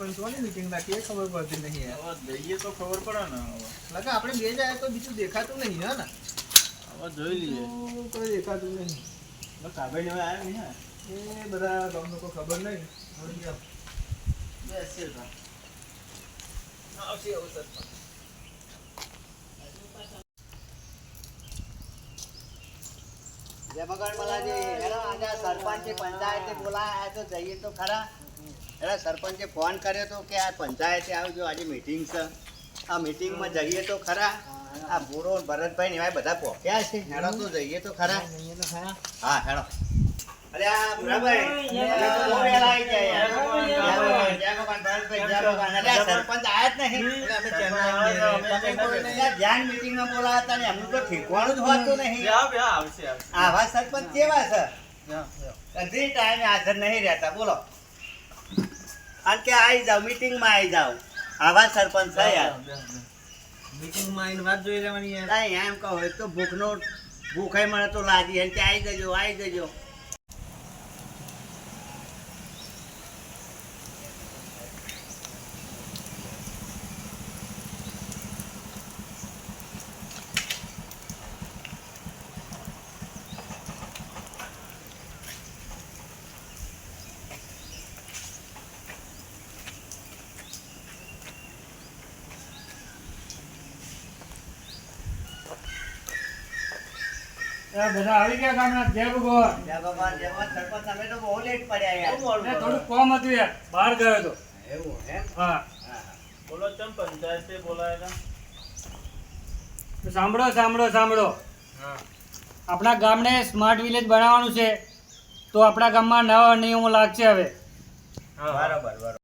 પણ જો ને મીટિંગ રાખી એ ખબર પડતી નહીં હવે જઈએ તો ખબર પડે ને હવે. લગા આપણે બે જાય તો બીજું દેખાતું નહીં હા ને? હવે જોઈ લઈએ. કોઈ દેખાતું નહીં. બસ કાગળ લેવા આવ્યા નહીં એ બધા તમને લોકો ખબર નહીં. હવે જાઓ. બેસીએ આવશે હવે સરપંચ જય ભગવાન મલાજી હેલો આજે સરપંચે પંચાયતે બોલાયા તો જઈએ તો ખરા. એટલે સરપંચે ફોન કર્યો તો કે આ પંચાયતે આવજો આજે મીટિંગ છે. આ મીટિંગમાં જઈએ તો ખરા. આ બોરો ભરતભાઈ એવા બધા પહોંચ્યા છે. હેડો તો જઈએ તો ખરા. હા હેડો. અરે આ ભરતભાઈ, સરપંચ આયા જ નહીં. ધ્યાન મિટિંગમાં બોલાયા હતા ને એમનું તો ઠેકવાનું જ હોતું નહીં. આવા સરપંચ કેવા છે. ટાઈમે હાજર નહીં રહેતા. બોલો. અને કે આવી જાવ મિટિંગમાં આવી જાવ આવા સરપંચ છે યાર મિટિંગમાં આવીને વાત જોઈ લેવાની યાર. એમ કહો તો ભૂખનો ભૂખાઈ મને તો લાગી અને કે આવી જજો આવી જજો. બધા આવી ગયા ગામના જય ભગવાન જય ભગવાન જય ભગવાન સરપંચ તમે તો બહુ લેટ પડ્યા યાર. ને થોડું કોમ હતું યાર બહાર ગયો હતો. એવું હે. હા હા. બોલો ચમ પંચાયતે બોલાયેલા તો સાંભળો સાંભળો સાંભળો. આપણા ગામને સ્માર્ટ વિલેજ બનાવવાનું છે તો આપણા ગામમાં નવા નિયમો લાગશે હવે. બરાબર બરાબર.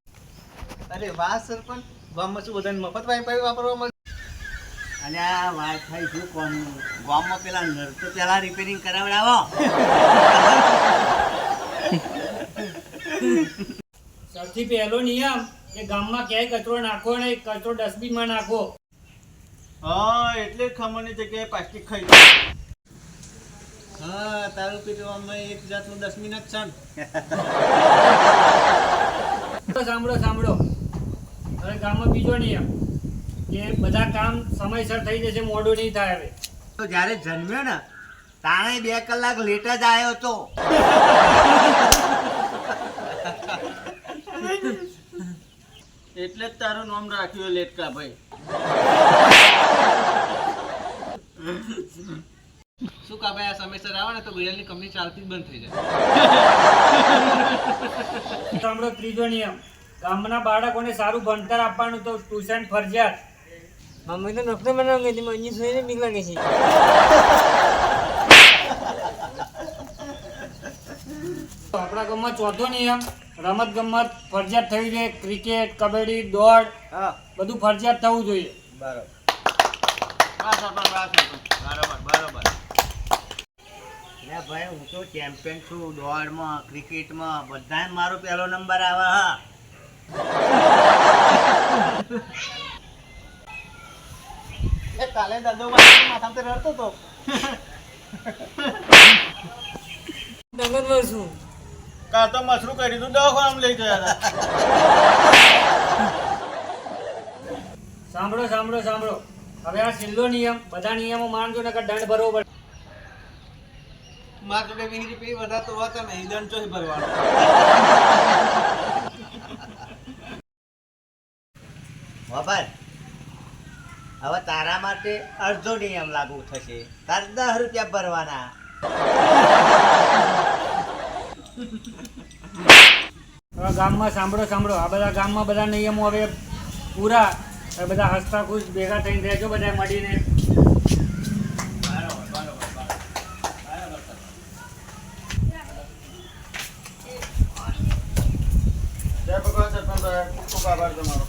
અરે વાહ સરપંચ. ગામમાં શું બધાને મફત વાઈફાઈ વાપરવા મળે અને આ વાઈફાઈ શું કોમનું ગામમાં પેલા નળ તો પેલા રિપેરિંગ કરાવડાવો. સૌથી પહેલો નિયમ કે ગામમાં ક્યાંય કચરો નાખો નહીં કચરો ડસ્ટબિનમાં નાખો હા એટલે જ ખમણની જગ્યાએ પ્લાસ્ટિક ખાઈ. હા તારું પેલું આમાં એક જાતનું ડસ્ટબિન જ છે. સાંભળો સાંભળો. હવે ગામમાં બીજો નિયમ. કે બધા કામ સમયસર થઈ જશે મોડું નહીં થાય હવે. તો જ્યારે જન્મ્યો ને તાણે બે કલાક લેટ જ આવ્યો તો. એટલે જ તારું નામ રાખ્યું લેટકા ભાઈ. શું કા ભાઈ આ સમયસર આવે ને તો બિરયાની કંપની ચાલતી જ બંધ થઈ જાય. સાંભળો ત્રીજો નિયમ. ગામના બાળકોને સારું ભણતર આપવાનું તો ટ્યુશન ફરજિયાત. મમ્મી તો નફરત બનાવ ગઈ હતી મમ્મી જોઈને બીક લાગે છે. આપણા ગામમાં ચોથો નિયમ રમત ગમત ફરજિયાત થવી જોઈએ. ક્રિકેટ કબડ્ડી દોડ હા. બધું ફરજિયાત થવું જોઈએ. બરાબર. બરાબર બરાબર. લે ભાઈ હું તો ચેમ્પિયન છું. દોડમાં ક્રિકેટમાં બધાય મારો પહેલો નંબર આવે હા. કાલે દાદો માથા પર રડતો તો. દગન વર્ષું કાં તો મસરું કરી દીધું દવાખાનામાં લઈ ગયા હતા. સાંભળો સાંભળો સાંભળો. હવે આ છેલ્લો નિયમ બધા નિયમો માનજો નકર દંડ ભરવો પડે. માર જોડે વીસ રૂપિયા વધારે તો હોતા નહીં દંડ ચોથી ભરવાનો. બાબર હવે તારા માટે અડધો નિયમ લાગુ થશે. તારે દસ રૂપિયા ભરવાના. હવે ગામમાં સાંભળો સાંભળો. આ બધા ગામમાં બધા નિયમો હવે પૂરા. બધા હસતા ખુશ ભેગા થઈને રહેજો બધા મળીને. જય ભગવાન સરપંચ ખૂબ ખૂબ આભાર તમારો.